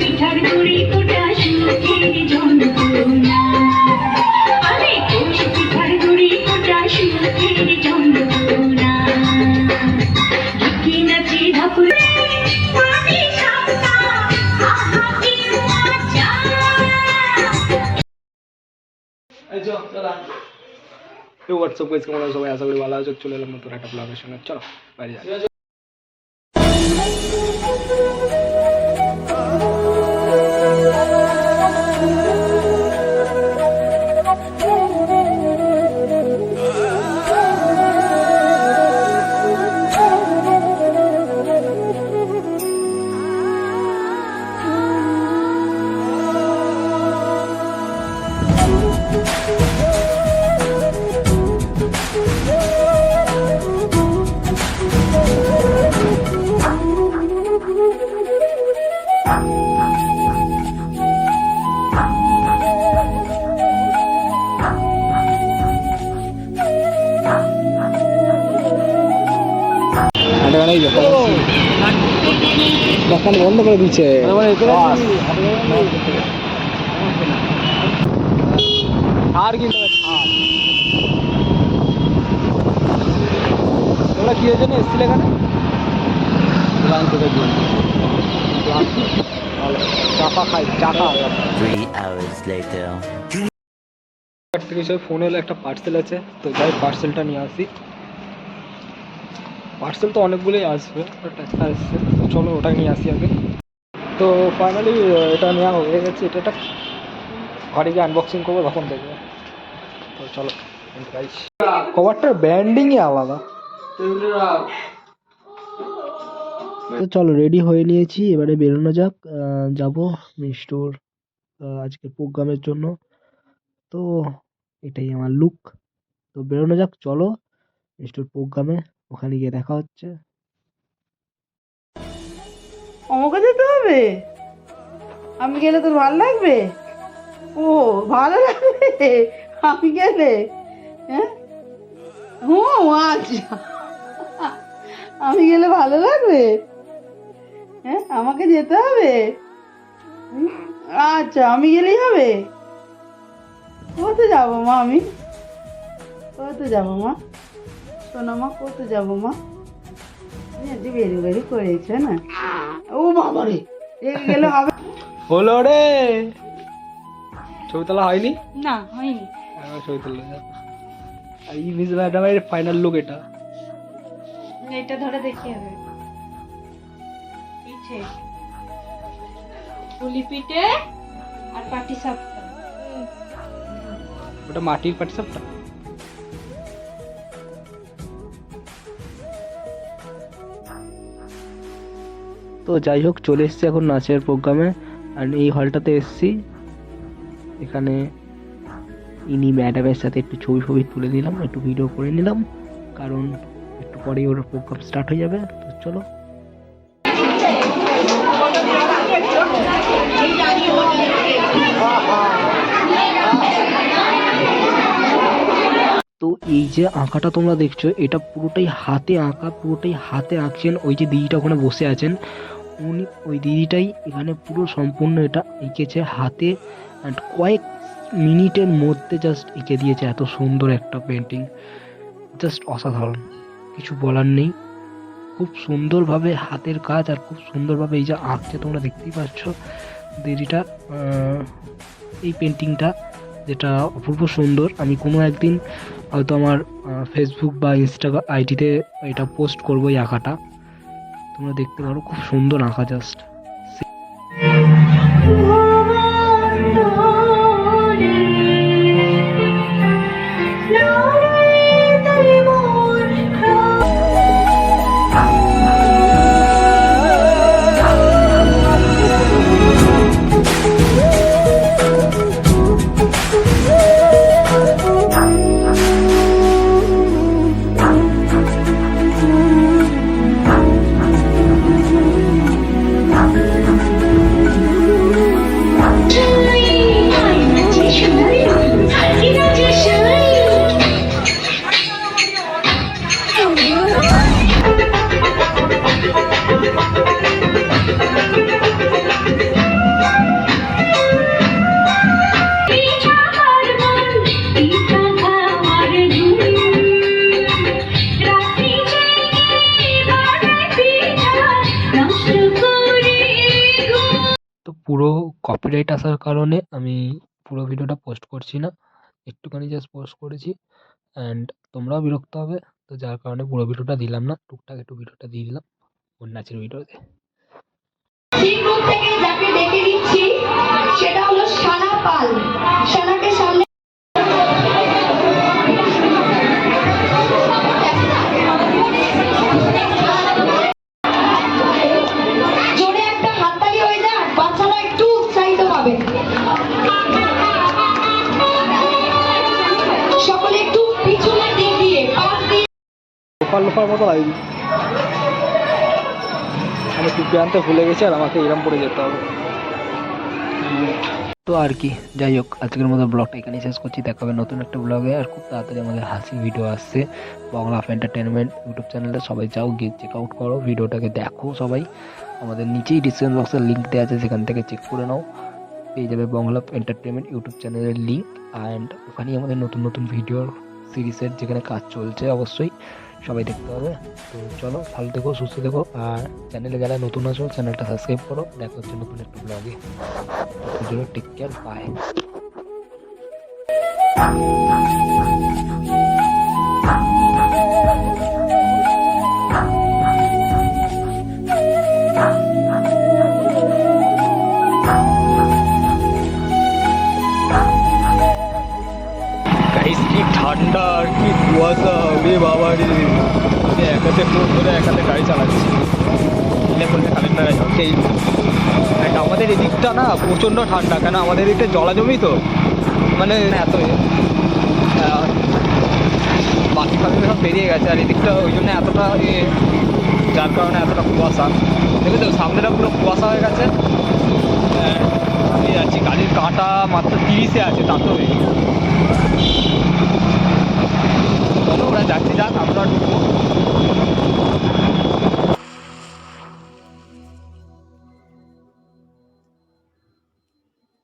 পিঠার হোয়াটসঅ্যাপ কেমন সবাই? আশা করি ভালো আছো। চলে এলাম নতুন একটা ব্লগের সঙ্গে। চলো, বাইরে যাই। দোকান বন্ধ করে দিচ্ছে। আর কিন্তু ছাড় তোমরা কি হয়েছে না এসছিলে এখানে? চাপা খাই চাপা। Three hours later. থেকে সব ফোন হলো একটা পার্সেল আছে তো যাই পার্সেলটা নিয়ে আসি। পার্সেল তো অনেকগুলোই আসবে আসছে। তো চলো ওটা নিয়ে আসি আগে। তো ফাইনালি এটা নেওয়া হয়ে গেছে। এটা একটা ঘরে গিয়ে আনবক্সিং করব, তখন দেখব। তো চলো কভারটার ব্যান্ডিংই আলাদা। তো চলো রেডি হয়ে নিয়েছি। এবারে বেরোনো যাক। যাব মিস্টোর আজকে প্রোগ্রামের জন্য। তো এটাই আমার লুক তো বেরোনো যাক, চলো মিস্টোর প্রোগ্রামে ওখানে গিয়ে দেখা হচ্ছে। আমাকে যেতে হবে? আমি গেলে তোর ভালো লাগবে? ও, ভালো লাগবে? আমি গেলে? হ্যাঁ? হুম আচ্ছা। আমি গেলে ভালো লাগবে? হ্যাঁ আমাকে যেতে হবে? আচ্ছা আমি গেলেই হবে? কোথায় যাব মা আমি? কোথায় যাব মা? শোনো মা কোথায় যাব মা? আজকে বেরি বেরি করেছে না? ও বাবা রে রেগে গেলে হবে। হলো রে। ছবি তোলা হয়নি? না হয়নি। হ্যাঁ, ছবি তুলে আর মিস ম্যাডামের ফাইনাল লুক এটা। এটা ধরে দেখি হবে পিঠে। পুলি পিঠে আর পাটি সাপটা। ওটা মাটির তো যাই হোক, চলে এসেছি এখন নাচের প্রোগ্রামে। আর এই হলটাতে এসেছি। এখানে ইনি ম্যাডামের সাথে একটু ছবি ফবি তুলে নিলাম, একটু ভিডিও করে নিলাম। কারণ একটু পরেই ওর প্রোগ্রাম স্টার্ট হয়ে যাবে। তো চলো। তো এই যে আঁকাটা তোমরা দেখছ, এটা পুরোটাই হাতে আঁকা, পুরোটাই হাতে আঁকছেন ওই যে দিদিটা ওখানে বসে আছেন। উনি ওই দিদিটাই এখানে পুরো সম্পূর্ণ এটা এঁকেছে হাতে অ্যান্ড কয়েক মিনিটের মধ্যে জাস্ট এঁকে দিয়েছে এত সুন্দর একটা পেন্টিং জাস্ট অসাধারণ। কিছু বলার নেই। খুব সুন্দরভাবে হাতের কাজ আর খুব সুন্দরভাবে এই যে আঁকছে, তোমরা দেখতেই পাচ্ছ দিদিটা এই পেন্টিংটা যেটা অপূর্ব সুন্দর। আমি কোনো একদিন হয়তো আমার ফেসবুক বা ইনস্টাগ্রাম আইডিতে এটা পোস্ট করব এই আঁকাটা। তোমরা দেখতে পারো খুব সুন্দর আঁকা জাস্ট পুরো কপিরাইট আসার কারণে আমি পুরো ভিডিওটা পোস্ট করছি না। একটুখানি জাস্ট পোস্ট করেছি অ্যান্ড তোমরাও বিরক্ত হবে। তো যার কারণে পুরো ভিডিওটা দিলাম না। টুকটাক একটু ভিডিওটা দিয়ে দিলাম। ওর নাচের ভিডিওতে সেটা হলো সানা পাল। সানাকে সামনে লোফার মতো লাগছে আমি টুপি আনতে ভুলে গেছি আর আমাকে এরম পরে যেতে হবে। তো আর কি, যাই হোক, আজকের মতো ব্লগটা এখানেই শেষ করছি। দেখা হবে নতুন একটা ব্লগে আর খুব তাড়াতাড়ি আমাদের হাসি ভিডিও আসছে। বাংলা অফ এন্টারটেনমেন্ট ইউটিউব চ্যানেলে সবাই যাও, গিয়ে চেক আউট করো। ভিডিওটাকে দেখো সবাই। আমাদের নিচেই ডিসক্রিপশন বক্সের লিঙ্ক দেওয়া আছে, সেখান থেকে চেক করে নাও। পেয়ে যাবে বাংলা এন্টারটেনমেন্ট ইউটিউব চ্যানেলের লিঙ্ক অ্যান্ড ওখানেই আমাদের নতুন নতুন ভিডিও সিরিজের যেখানে কাজ চলছে অবশ্যই সবাই দেখতে পাবে তো চলো, ভালো থেকো, সুস্থ থেকো, আর চ্যানেলে যারা নতুন আছো চ্যানেলটা সাবস্ক্রাইব করো। দেখা হচ্ছে নতুন একটু ব্লগে টেক কেয়ার বাই ঠান্ডা আর কি কুয়াশা রে বাবা রে। আমি এক হাতে ফোন ধরে এক হাতে গাড়ি চালাচ্ছি আমাদের এদিকটা না প্রচণ্ড ঠান্ডা কেন আমাদের এদিকটা জলা জমি তো। মানে এত এ। বাকি ফাঁকি সব বেরিয়ে গেছে আর এদিকটা ওই জন্য এতটা যার কারণে এতটা কুয়াশা। দেখবে দেখেছ সামনেটা পুরো কুয়াশা হয়ে গেছে। And আমি যাচ্ছি গাড়ির কাঁটা মাত্র তিরিশে আছে তাতেও চলো যাচ্ছি যাচ্ছে যাক আমরা ঢুকবো।